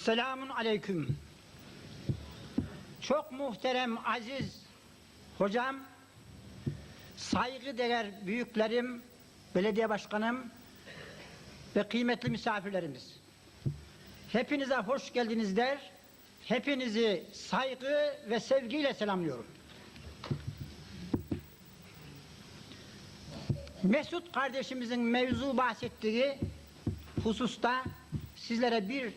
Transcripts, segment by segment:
Esselamun aleyküm. Çok muhterem, aziz hocam, saygıdeğer büyüklerim, belediye başkanım ve kıymetli misafirlerimiz. Hepinize hoş geldiniz der, hepinizi saygı ve sevgiyle selamlıyorum. Mesut kardeşimizin mevzu bahsettiği hususta sizlere bir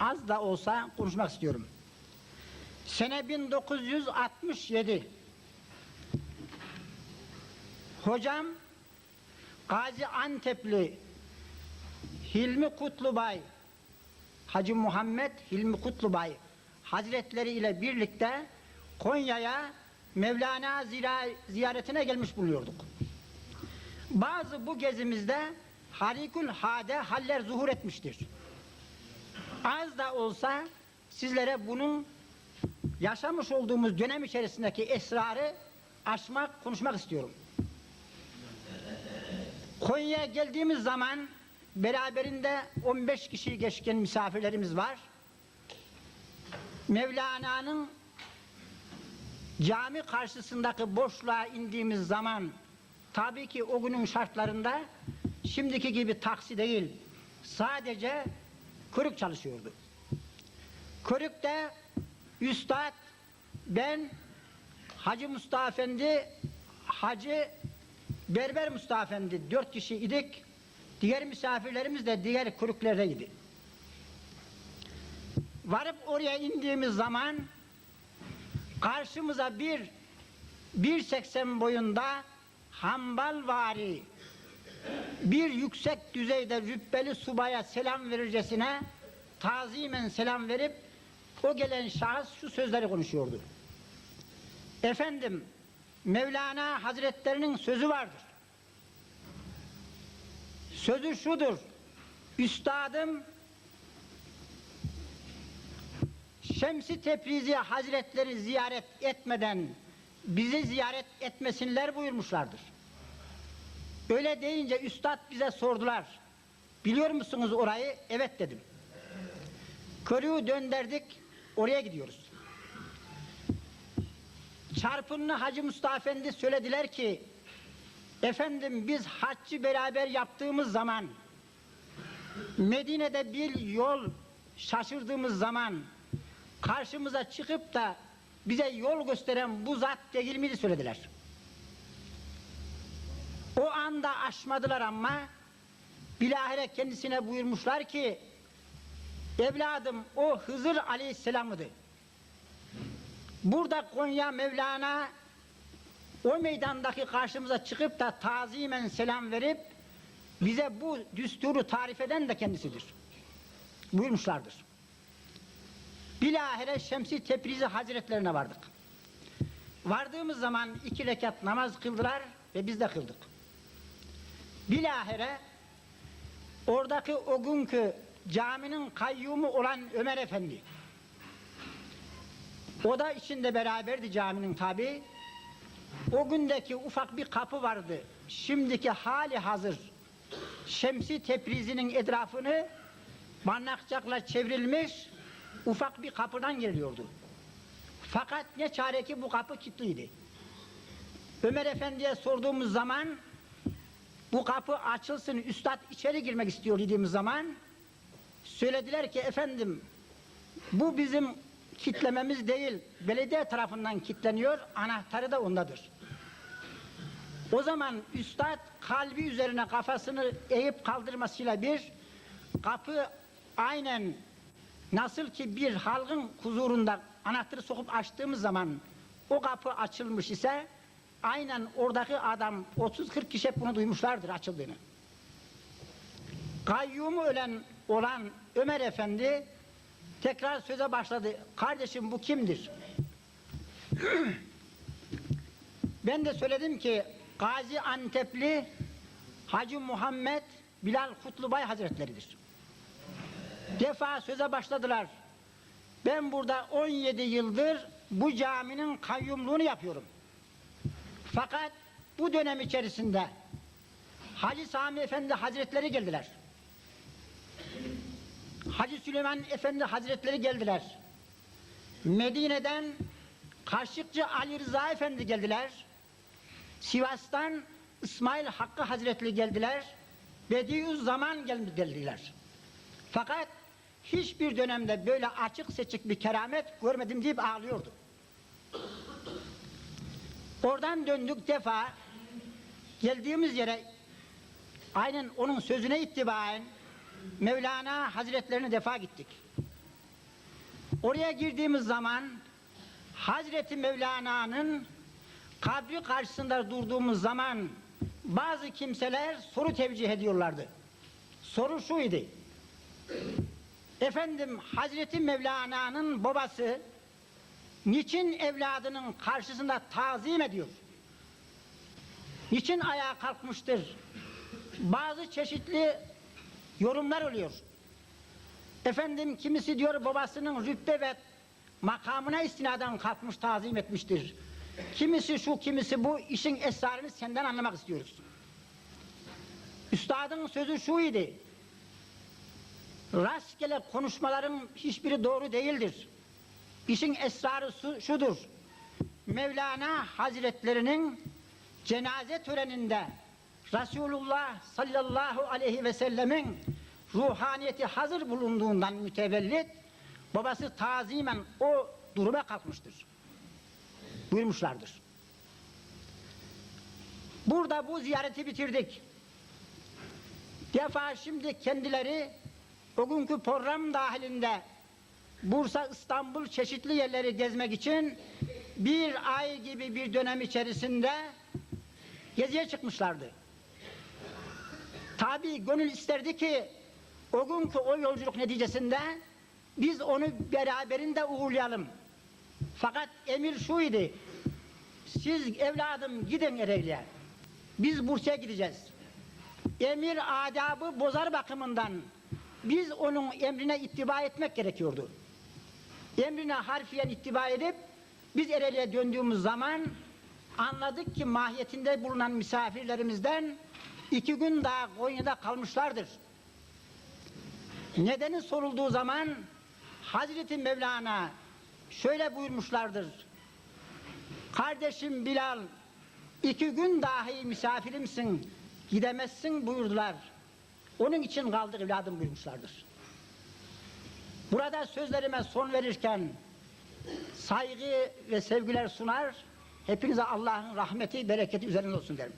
az da olsa konuşmak istiyorum. Sene 1967 hocam Gazi Antepli Hilmi Kutlubay Hacı Muhammed Hilmi Kutlubay Hazretleri ile birlikte Konya'ya Mevlana ziyaretine gelmiş bulunuyorduk. Bazı bu gezimizde harikül hade haller zuhur etmiştir. Az da olsa sizlere bunun yaşamış olduğumuz dönem içerisindeki esrarı aşmak, konuşmak istiyorum. Konya'ya geldiğimiz zaman beraberinde 15 kişi geçken misafirlerimiz var. Mevlana'nın cami karşısındaki boşluğa indiğimiz zaman tabii ki o günün şartlarında şimdiki gibi taksi değil sadece kırık çalışıyordu. Kırık'ta Üstad, ben, Hacı Mustafa Efendi, Hacı Berber Mustafa Efendi dört kişi idik. Diğer misafirlerimiz de diğer kırıklardaydı. Varıp oraya indiğimiz zaman karşımıza bir 1.80 boyunda hambalvari bir yüksek düzeyde rütbeli subaya selam verircesine tazimen selam verip o gelen şahıs şu sözleri konuşuyordu. Efendim Mevlana Hazretlerinin sözü vardır. Sözü şudur. Üstadım Şemsi Tebrizi Hazretleri ziyaret etmeden bizi ziyaret etmesinler buyurmuşlardır. Öyle deyince üstad bize sordular. Biliyor musunuz orayı? Evet dedim. Körüğü döndürdük, oraya gidiyoruz. Çarpınlı Hacı Mustafa Efendi söylediler ki, efendim biz haccı beraber yaptığımız zaman, Medine'de bir yol şaşırdığımız zaman, karşımıza çıkıp da bize yol gösteren bu zat değil miydi söylediler. O anda aşmadılar ama bilahare kendisine buyurmuşlar ki evladım o Hızır Aleyhisselam'ıdı. Burada Konya Mevlana o meydandaki karşımıza çıkıp da tazimen selam verip bize bu düsturu tarif eden de kendisidir. Buyurmuşlardır. Bilahare Şemsi Tebrizi Hazretlerine vardık. Vardığımız zaman iki rekat namaz kıldılar ve biz de kıldık. Bilahare oradaki o günkü caminin kayyumu olan Ömer Efendi. O da içinde beraberdi caminin tabi. O gündeki ufak bir kapı vardı. Şimdiki hali hazır. Şemsi Tebrizi'nin etrafını barnakçakla çevrilmiş ufak bir kapıdan geliyordu. Fakat ne çare ki bu kapı kilitliydi. Ömer Efendi'ye sorduğumuz zaman bu kapı açılsın üstad içeri girmek istiyor dediğimiz zaman söylediler ki efendim bu bizim kitlememiz değil belediye tarafından kitleniyor anahtarı da ondadır. O zaman üstad kalbi üzerine kafasını eğip kaldırmasıyla bir kapı aynen nasıl ki bir halkın huzurunda anahtarı sokup açtığımız zaman o kapı açılmış ise aynen oradaki adam 30-40 kişi hep bunu duymuşlardır açıldığını. Kayyumu ölen olan Ömer Efendi tekrar söze başladı. Kardeşim bu kimdir? ben de söyledim ki Gazi Antepli Hacı Muhammed Bilal Kutlubay Hazretleridir. Defa söze başladılar. Ben burada 17 yıldır bu caminin kayyumluğunu yapıyorum. Fakat bu dönem içerisinde Hacı Sami Efendi Hazretleri geldiler. Hacı Süleyman Efendi Hazretleri geldiler. Medine'den Kaşıkçı Ali Rıza Efendi geldiler. Sivas'tan İsmail Hakkı Hazretleri geldiler. Bediüzzaman gel- geldiler. Fakat hiçbir dönemde böyle açık seçik bir keramet görmedim deyip ağlıyordu. Oradan döndük defa geldiğimiz yere aynen onun sözüne ittibaen Mevlana Hazretlerine defa gittik. Oraya girdiğimiz zaman Hazreti Mevlana'nın kabri karşısında durduğumuz zaman bazı kimseler soru tevcih ediyorlardı. Soru şuydu. Efendim Hazreti Mevlana'nın babası niçin evladının karşısında tazim ediyor? Niçin ayağa kalkmıştır? Bazı çeşitli yorumlar oluyor. Efendim kimisi diyor babasının rütbe ve makamına istinaden kalkmış tazim etmiştir. Kimisi şu kimisi bu işin esrarını senden anlamak istiyoruz. Üstadın sözü şu idi. Rastgele konuşmaların hiçbiri doğru değildir. İşin esrarı şudur. Mevlana Hazretlerinin cenaze töreninde Resulullah sallallahu aleyhi ve sellemin ruhaniyeti hazır bulunduğundan mütevellit babası tazimen o duruma kalkmıştır. Buyurmuşlardır. Burada bu ziyareti bitirdik. Defa şimdi kendileri o günkü program dahilinde Bursa, İstanbul çeşitli yerleri gezmek için bir ay gibi bir dönem içerisinde geziye çıkmışlardı. Tabi gönül isterdi ki o günkü o yolculuk neticesinde biz onu beraberinde uğurlayalım. Fakat emir şuydu. Siz evladım gidin Ereğli'ye. Biz Bursa'ya gideceğiz. Emir adabı bozar bakımından biz onun emrine ittiba etmek gerekiyordu. Emrine harfiyen ittiba edip biz Ereğli'ye döndüğümüz zaman anladık ki mahiyetinde bulunan misafirlerimizden iki gün daha Konya'da kalmışlardır. Nedeni sorulduğu zaman Hazreti Mevlana şöyle buyurmuşlardır. Kardeşim Bilal iki gün dahi misafirimsin gidemezsin buyurdular. Onun için kaldık evladım buyurmuşlardır. Burada sözlerime son verirken saygı ve sevgiler sunar. Hepinize Allah'ın rahmeti, bereketi üzerine olsun derim.